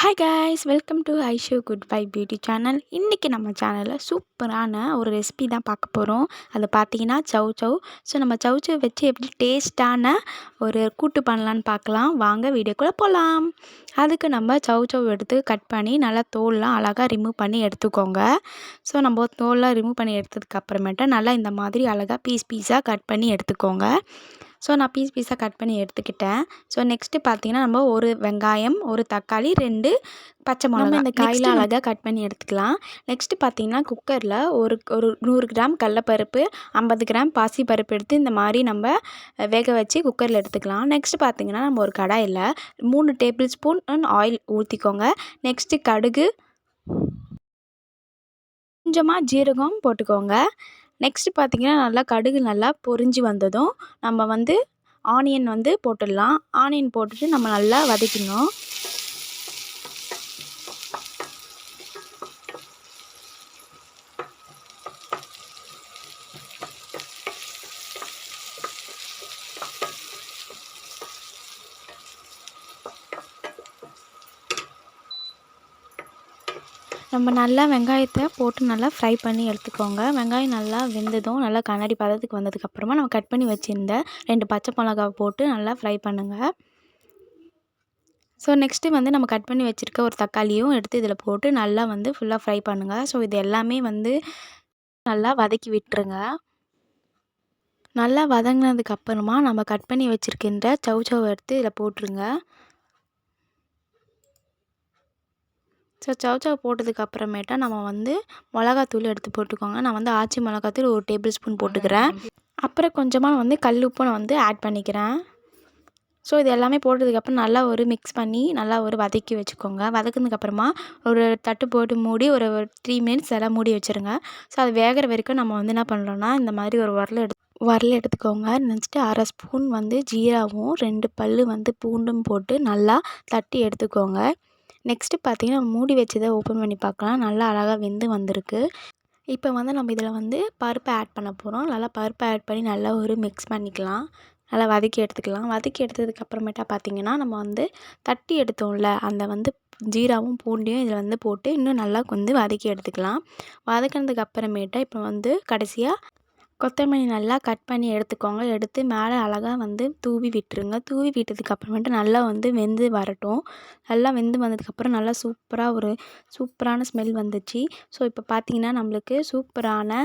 Hi guys welcome to Aisho good bye beauty channel இன்றைக்கி நம்ம சேனலில் சூப்பரான ஒரு ரெசிபி தான் பார்க்க போகிறோம் அது பார்த்தீங்கன்னா சவ் சவ் ஸோ நம்ம சவ் சவ் வச்சு எப்படி டேஸ்ட்டான ஒரு கூட்டு பண்ணலான்னு பார்க்கலாம். வாங்க வீடியோக்குள்ளே போகலாம் அதுக்கு நம்ம சவ் சவ் எடுத்து கட் பண்ணி நல்லா தோல்லாம் அழகாக ரிமூவ் பண்ணி எடுத்துக்கோங்க. ஸோ நம்ம தோல்லாம் ரிமூவ் பண்ணி எடுத்ததுக்கப்புறமேட்டு நல்லா இந்த மாதிரி அழகாக பீஸ் பீஸாக கட் பண்ணி எடுத்துக்கோங்க. ஸோ நான் பீஸ் பீஸாக கட் பண்ணி எடுத்துக்கிட்டேன். ஸோ நெக்ஸ்ட்டு பார்த்தீங்கன்னா நம்ம ஒரு வெங்காயம் ஒரு தக்காளி ரெண்டு பச்சை மிளகா. இந்த காயில் அழகாக கட் பண்ணி எடுத்துக்கலாம். நெக்ஸ்ட்டு பார்த்தீங்கன்னா குக்கரில் ஒரு ஒரு நூறு கிராம் கடலப்பருப்பு ஐம்பது கிராம் பாசி பருப்பு எடுத்து இந்த மாதிரி நம்ம வேக வச்சு குக்கரில் எடுத்துக்கலாம். நெக்ஸ்ட்டு பார்த்தீங்கன்னா நம்ம ஒரு கடாயில் மூணு டேபிள் ஸ்பூன் ஆயில் ஊற்றிக்கோங்க நெக்ஸ்ட்டு கடுகு கொஞ்சமாக ஜீரகம் போட்டுக்கோங்க. நெக்ஸ்ட்டு பார்த்திங்கன்னா நல்லா கடுகு நல்லா பொரிஞ்சு வந்ததும் நம்ம வந்து ஆனியன் வந்து போட்டுடலாம். ஆனியன் போட்டுட்டு நம்ம நல்லா வதக்கிடணும். நம்ம நல்லா வெங்காயத்தை போட்டு நல்லா ஃப்ரை பண்ணி எடுத்துக்கோங்க. வெங்காயம் நல்லா வெந்ததும் நல்லா கண்ணாடி பதத்துக்கு வந்ததுக்கப்புறமா நம்ம கட் பண்ணி வச்சுருந்த ரெண்டு பச்சை மிளகாவை போட்டு நல்லா ஃப்ரை பண்ணுங்கள் ஸோ நெக்ஸ்ட்டு வந்து நம்ம கட் பண்ணி வச்சுருக்க ஒரு தக்காளியும் எடுத்து இதில் போட்டு நல்லா வந்து ஃபுல்லாக ஃப்ரை பண்ணுங்கள் ஸோ இது எல்லாமே வந்து நல்லா வதக்கி விட்டுருங்க. நல்லா வதங்கினதுக்கப்புறமா நம்ம கட் பண்ணி வச்சுருக்கின்ற சவு சவ் எடுத்து இதில் போட்டுருங்க. ஸோ சவ் போட்டதுக்கு அப்புறமேட்டா நம்ம வந்து மிளகாத்தூள் எடுத்து போட்டுக்கோங்க. நான் வந்து ஆச்சி மிளகாத்தூள் ஒரு டேபிள் ஸ்பூன் போட்டுக்கிறேன். அப்புறம் கொஞ்சமாக வந்து கல் உப்பு நான் வந்து ஆட் பண்ணிக்கிறேன். ஸோ இது எல்லாமே போட்டதுக்கப்புறம் நல்லா ஒரு மிக்ஸ் பண்ணி நல்லா ஒரு வதக்கி வச்சுக்கோங்க. வதக்குனதுக்கப்புறமா ஒரு தட்டு போட்டு மூடி ஒரு த்ரீ மினிட்ஸ் எல்லாம் மூடி வச்சுருங்க. ஸோ அது வேகிற வரைக்கும் நம்ம வந்து என்ன பண்ணுறோன்னா இந்த மாதிரி ஒரு உரல் எடுத்து உரல் எடுத்துக்கோங்க. நெக்ஸ்ட்டு அரை ஸ்பூன் வந்து ஜீராவும் ரெண்டு பல் வந்து பூண்டும் போட்டு நல்லா தட்டி எடுத்துக்கோங்க. நெக்ஸ்ட்டு பார்த்திங்கன்னா மூடி வச்சதை ஓப்பன் பண்ணி பார்க்கலாம். நல்லா அழகாக வெந்து வந்திருக்கு. இப்போ வந்து நம்ம இதில் வந்து பருப்பை ஆட் பண்ண போகிறோம் நல்லா பருப்பை ஆட் பண்ணி நல்லா ஒரு மிக்ஸ் பண்ணிக்கலாம். நல்லா வதக்கி எடுத்துக்கலாம். வதக்கி எடுத்ததுக்கப்புறமேட்டா பார்த்திங்கன்னா நம்ம வந்து தட்டி எடுத்தோம்ல அந்த வந்து ஜீராவும் பூண்டையும் இதில் வந்து போட்டு இன்னும் நல்லா வந்து வதக்கி எடுத்துக்கலாம். வதக்கினதுக்கு அப்புறமேட்டா இப்போ வந்து கடைசியாக கொத்தமல்லி நல்லா கட் பண்ணி எடுத்துக்கோங்க. எடுத்து மேலே அழகாக வந்து தூவி விட்டுருங்க. தூவி விட்டதுக்கப்புறமேட்டு நல்லா வந்து வெந்து வரட்டும். நல்லா வெந்து வந்ததுக்கப்புறம் நல்லா சூப்பராக ஒரு சூப்பரான ஸ்மெல் வந்துச்சு. ஸோ இப்போ பார்த்தீங்கன்னா நம்மளுக்கு சூப்பரான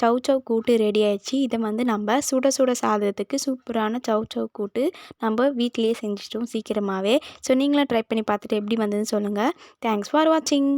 சவ் சவ் கூட்டு ரெடி ஆயிடுச்சு. இதை வந்து நம்ம சுட சுட சாதத்துக்கு சூப்பரான சவ் சவ் கூட்டு நம்ம வீட்டிலேயே செஞ்சிட்டோம் சீக்கிரமாகவே ஸோ நீங்களும் ட்ரை பண்ணி பார்த்துட்டு எப்படி வந்ததுன்னு சொல்லுங்கள் தேங்க்ஸ் ஃபார் வாட்சிங்